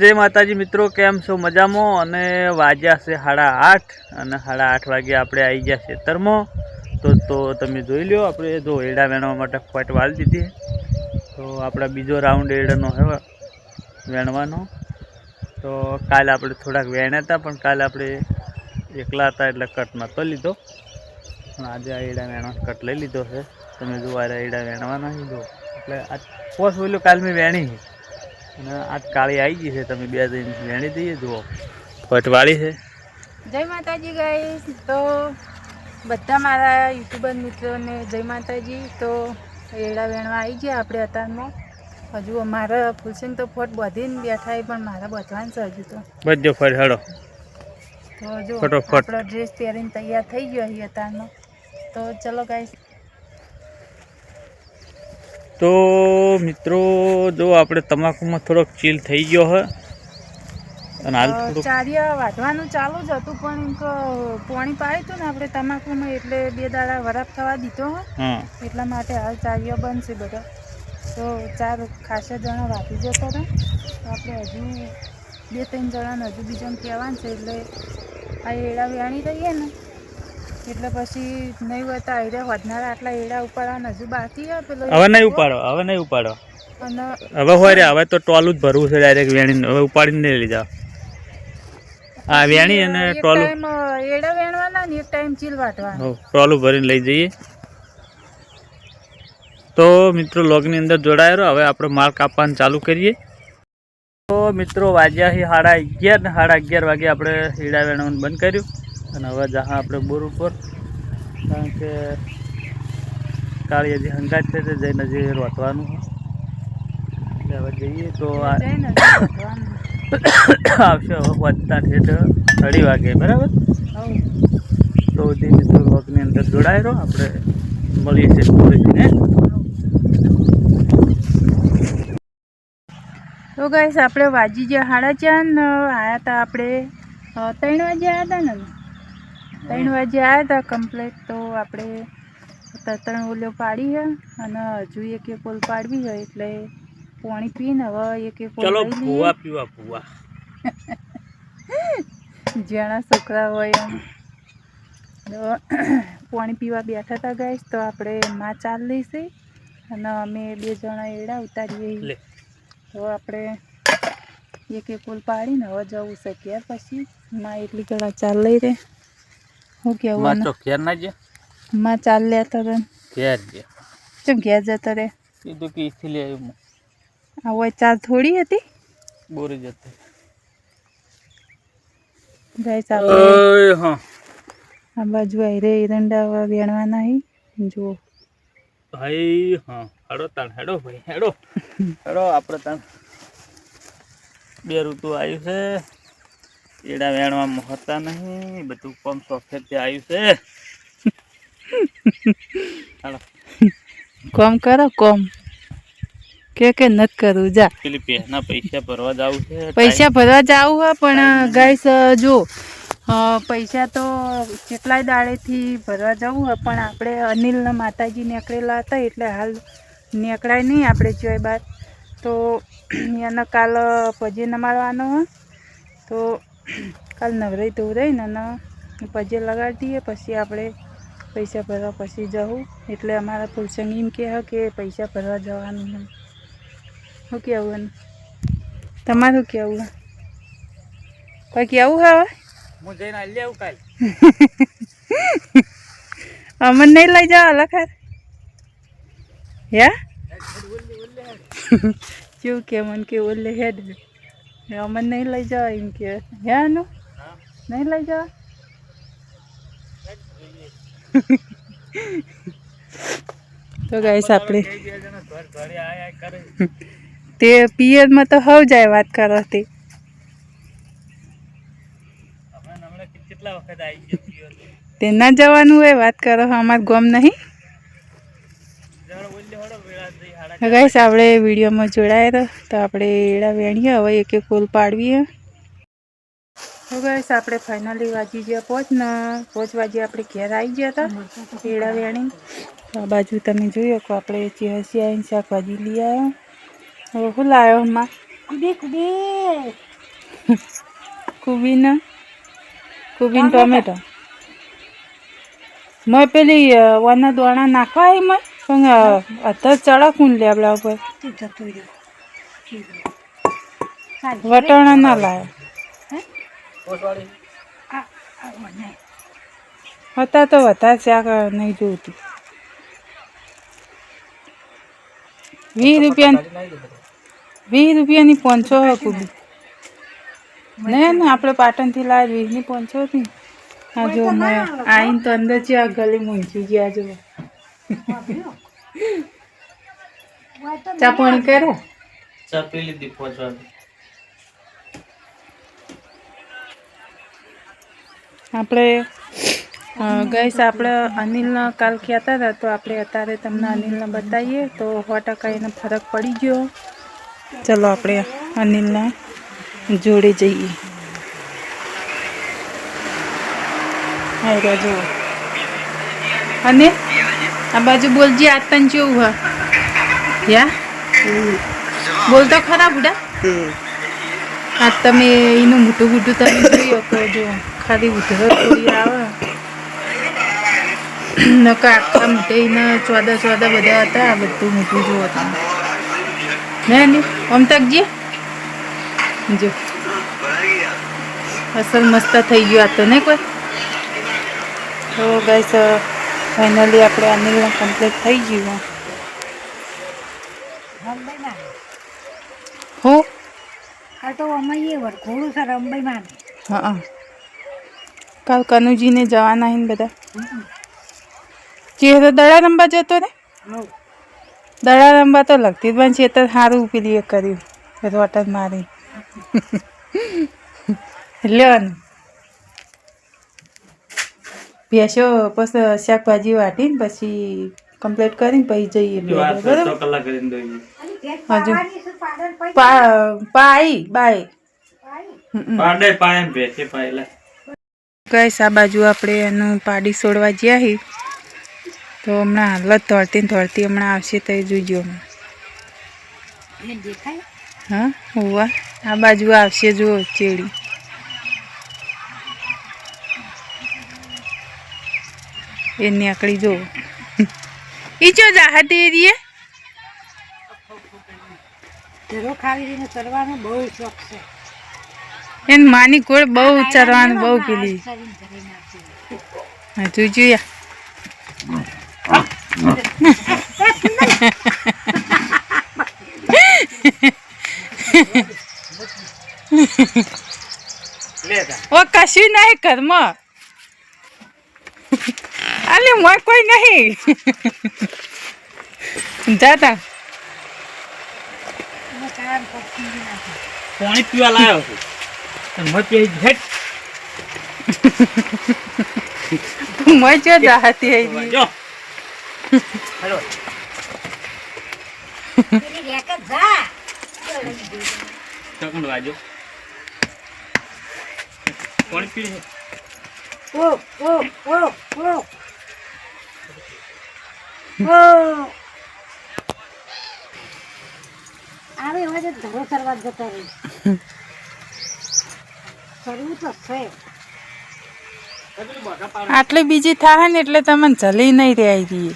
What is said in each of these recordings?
જય માતાજી મિત્રો, કેમ છો? મજામાં? અને વાગ્યા છે સાડા આઠ, અને સાડા આઠ વાગે આપણે આવી ગયા ખેતરમાં તો તો તમે જોઈ લો આપણે જો એડા વેણવા માટે ફટ વાળી દીધી. તો આપણા બીજો રાઉન્ડ એડાનો હવે, વેણવાનો. તો કાલે આપણે થોડાક વેણ્યા હતા, પણ કાલે આપણે એકલા હતા એટલે કટ નહોતો લીધો. પણ આજે આ એડા વેણવા કટ લઈ લીધો છે. તમે જો આ એડા વેણવાના લીધો એટલે આ પોસ બોલ્યો કાલ મેં વેણી અને આજ કાળી આવી ગઈ છે તમે બે દિન વેણી દઈએ જુઓ. પટવાળી છે. જય માતાજી ગાઈસ તો બધા મારા યુટ્યુબર મિત્રોને જય માતાજી. તો એડા વેણવા આવી ગયા આપણે અત્યારમાં. હજુ અમારા ફૂલસિંગ તો ફોટ બધીને બેઠા પણ મારા બધવાન છે હજુ તો. બધો ફોટ હડો. તો જો ફટોફટ. આપણો ડ્રેસ પહેરીને તૈયાર થઈ ગયો અહીં અત્યારમાં. તો ચલો ગાઈસ તો મિત્રો જો આપણે તમાકુમાં થોડોક ચીલ થઈ ગયો હે. અને હાલ ચાર્ય વાઢવાનું ચાલુ જ હતું પણ એમ પોણી પાડ્યું હતું ને આપણે તમાકુમાં એટલે બે દાડા વરાપ થવા દીધો હો. એટલા માટે હાલ ચાવીઓ બંધ છે બધા. તો ચાર ખાસા જણા વાપી જતા હતા આપણે હજુ બે ત્રણ જણાને હજુ બીજાને કહેવાનું છે એટલે આ એડા વેણી રહીએ ને. એટલે પછી નહીં હોય તો આયરે વધનારા આટલા એડા ઉપાડવા હજુ બાકી પેલો હવે નહીં ઉપાડો હવે નહીં ઉપાડો. હવે હોય રે હવે તો ટોલું જ ભરવું છે ડાયરેક્ટ વેણી હવે ઉપાડીને નહીં લઈ જાઓ. હા વેણી અને ટોલું. એડા વેણવાના ને એક ટાઈમ ચીલ વાટવાના. ટોલું ભરીને લઈ જઈએ. તો મિત્રો લોગની અંદર જોડાયેલો. હવે આપણે માલ કાપવાનું ચાલુ કરીએ. તો મિત્રો વાગ્યા સાડા અગિયાર ને સાડા અગિયાર વાગે આપણે હીડા વેણવાનું બંધ કર્યું. અને હવે જહા આપણે બોર ઉપર કારણ કે કાળી હજી હંગાત છે તે જઈને હજી રોતવાનું એટલે હવે જઈએ તો આવશે હવે વધતા ઠેઠ અઢી વાગે બરાબર. તો તે મિત્રો અંદર અંદર જોડાયેલો આપણે મળીએ છીએ થોડીને તો ગાઈસ આપણે વાજી જે હાડા ચાર આવ્યા હતા આપણે ત્રણ વાગે આવ્યા હતા ને ત્રણ વાગે આવ્યા હતા કમ્પ્લેટ તો આપણે ત્રણ ઓલ્યો પાડી છે અને હજુ એક એક ઓલ પાડવી હોય એટલે પાણી પીને હવે એક એક ઓલ ચલો ભૂવા પીવા ભૂવા. જેણા છોકરા હોય એમ. તો પાણી પીવા બેઠા હતા ગાઈશ તો આપણે માં ચાલ લઈશી અને અમે બે જણા એડા ઉતારીએ. તો આપણે એક એક પુલ પાડીને હવે જવું છે ઘેર પછી. માં એટલી ગળા ચાલ લઈ રે. હું કેવું માં તો ઘેર ના જે માં ચાલ લેતો રે ઘેર જે ચમ ઘેર જતો રે કીધું કે ઈથી લે આવ્યું આ હોય થોડી હતી? બોરી જતી. ગાઈસ ચાલો. હા. આ બાજુ આયરે એરંડા વેણવાના હી. જુઓ. ભાઈ હા. હેડો તાણ હેડો ભાઈ હેડો. હેડો આપણે તાણ. બે ઋતુ આવ્યું છે. એડા વેણવામાં હોતા નહીં બધું પંપ સોફ્ટવેર આવ્યું છે. હાલો. કોમ કરો કોમ. કે કે નત કરું જા. પેલી પહેના પૈસા ભરવા જાવું છે પૈસા ભરવા જાવું હોય પણ ગાઈસ જો પૈસા તો કેટલાય દાડેથી ભરવા જવું હોય પણ આપણે અનિલના માતાજી નીકળેલા હતા એટલે હાલ નીકળાય નહીં આપણે જોઈ બાદ તો એને કાલ પજે નમાડવાનો હોય તો કાલ નવરાઈ તો ને અને પજે લગાડી દઈએ પછી આપણે પૈસા ભરવા પછી જવું. એટલે અમારા ફૂલસંગ એમ કહે કે પૈસા ભરવા જવાનું એમ શું કહેવું એનું? તમારું કેવું કોઈ કેવું હવે? હું જઈને લઈ આવું કાલ. અમને નહીં લઈ જાવ લખાર હે? શું કે મને કે ઓલે હેડ. અમને નહીં લઈ જાઓ એમ કે. હે અનુ? નહીં લઈ જાવ તો ગાઈસ આપણે તે પિયરમાં તો હવ જાય વાત કરો તે ના જવાનું હોય વાત કરો અમાર ગમ નહીં? ગાઈસ આપણે વિડીયોમાં જોડાયા હતા તો આપણે એડા વેણીએ હવે એક એક કોલ પાડવીએ. તો ગાઈસ આપણે ફાઇનલી વાજી ગયા પહોંચ ને પહોંચ વાગે આપણે ઘેર આવી ગયા હતા એડા વેણી. તો આ બાજુ તમે જોઈ શકો આપણે ચેહસી આવીને શાકભાજી લઈ આવ્યા હવે શું લાવ્યો માં કુબી કુબી કુબીના કુબીન ટોમેટો. મેં પેલી અ, દોણા નાખવા એ મેં. પણ અત્યારે ચડક લે આપણા ઉપર. વટાણા ના લાવે હતા તો વધારે ચા નહીં જોતી. વીસ રૂપિયા વીસ રૂપિયાની પાંચસો હે કુબી ને ને, આપણે પાટણથી લાવે વીસની પાંચસો હતી. હા જો આઈને તો અંદર છે ગલી મૂંઝી ગયા જો. ચા પાણી કરે? ચા પી લીધી પહોંચવાની આપણે ગઈસ આપણે અનિલના કાલ કહેતા હતા તો આપણે અત્યારે તમને અનિલને બતાવીએ તો સો ટકા એને ફરક પડી ગયો. ચલો આપણે અનિલના જોડે જઈએ. હા જો અને આ બાજુ બોલજી આજ તને કેવું હા યા? બોલ તો ખરા બુડા. આ તમે એનું મોટું મોટું તમે જોઈ શકો જો, ખાલી ઉધરત થોડી આવે. નકા આખા મોટે એના ચોદા ચોદા બધા હતા, આ બધું મોટું જુઓ તમે. ને ને? આમ તકજી જો? અસલ મસ્ત થઈ ગયું આ તો, ને કોઈ? તો ગાઈસ ફાઇનલી આપણે અનિલને કમ્પ્લીટ થઈ ગયું. હો? તો અમારે એ વરઘોડું છે રંબાઈમાં હા કાલ કનુજીને જવાના હે ને બધા. તો દડા રંબા જતો ને દડા રંબા તો લગતી પણ છે તો સારું પેલી એ કર્યું. રોટન મારી. લેવાનું ભેંસો પછી શાકભાજી વાટીને પછી કમ્પ્લીટ કરીને પછી જઈએ બરાબર? તો કલાક કરીને દોઈએ હજુ. પા પાઈ બાય ગઈસ આ બાજુ આપણે એનું પાડી છોડવા ગયા હી. તો હમણાં હાલત ધોળતી ને ધોળતી હમણાં આવશે તો એ જોઈજો હા હોવા. આ બાજુ આવશે જો ચેડી. એ નીકળી જો. ઈ ચો જાહતી એરીએ ધરો ખાવી ચરવાનો બહુ શોખ છે. એન માની કોળ બહુ ચરવાનું બહુ પેલી હા જોઈજો યા ઓ કશું નહીં ઘરમાં. અલે મોય કોઈ નહીં. જાતા પાણી પીવા લાવ્યો છું. મત પી હેટ મોય જો જાતી આવી જો હેલો એની રેક જ. જા ટકંડ વાજો પાણી પી ઓ ઓ ઓ ઓ ઓ આવે હવે તો ધરો કરવા જતો રહી. કરવું તો છે. આટલી બીજી થાય ને એટલે તમને જલી નહીં રહી દઈએ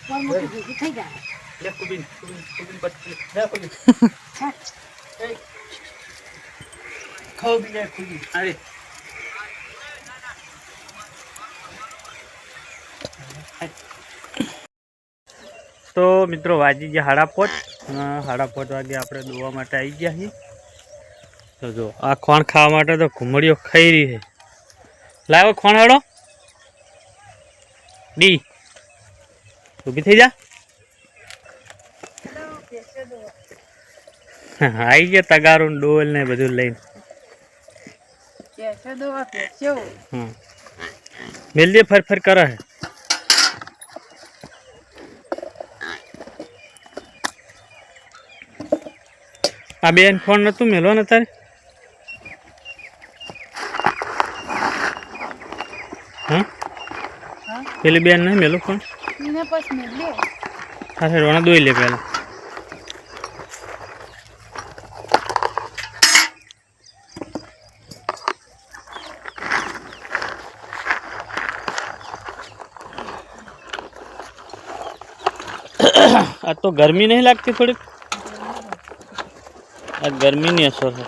પણ મોટી થઈ જાય. લે કુબીન કુબીન કુબીન બચ્ચી લે કુબીન હા. ખાઓ બી લે કુબીન અરે તો મિત્રો વાજી ગયા હાડા પોચ. હાડા પોચ વાગે આપણે દોવા માટે આવી ગયા છીએ તો જો આ ખોણ ખાવા માટે તો ઘૂમડીઓ ખાઈ રહી છે લાવો ખોણ હાડો. ડી. ઊભી થઈ જા. આવી ગયા તગારું ડોલ ને બધું લઈને. મેલ દે ફર ફર કરે છે આ બેન ફોન નતું મેલો ને તારે? હા? પેલી બેન નહીં મેલું ફોન? હા સર વાણા દોઈ લે પહેલાં. આ તો ગરમી નહીં લાગતી થોડીક? આ ગરમીની અસર છે.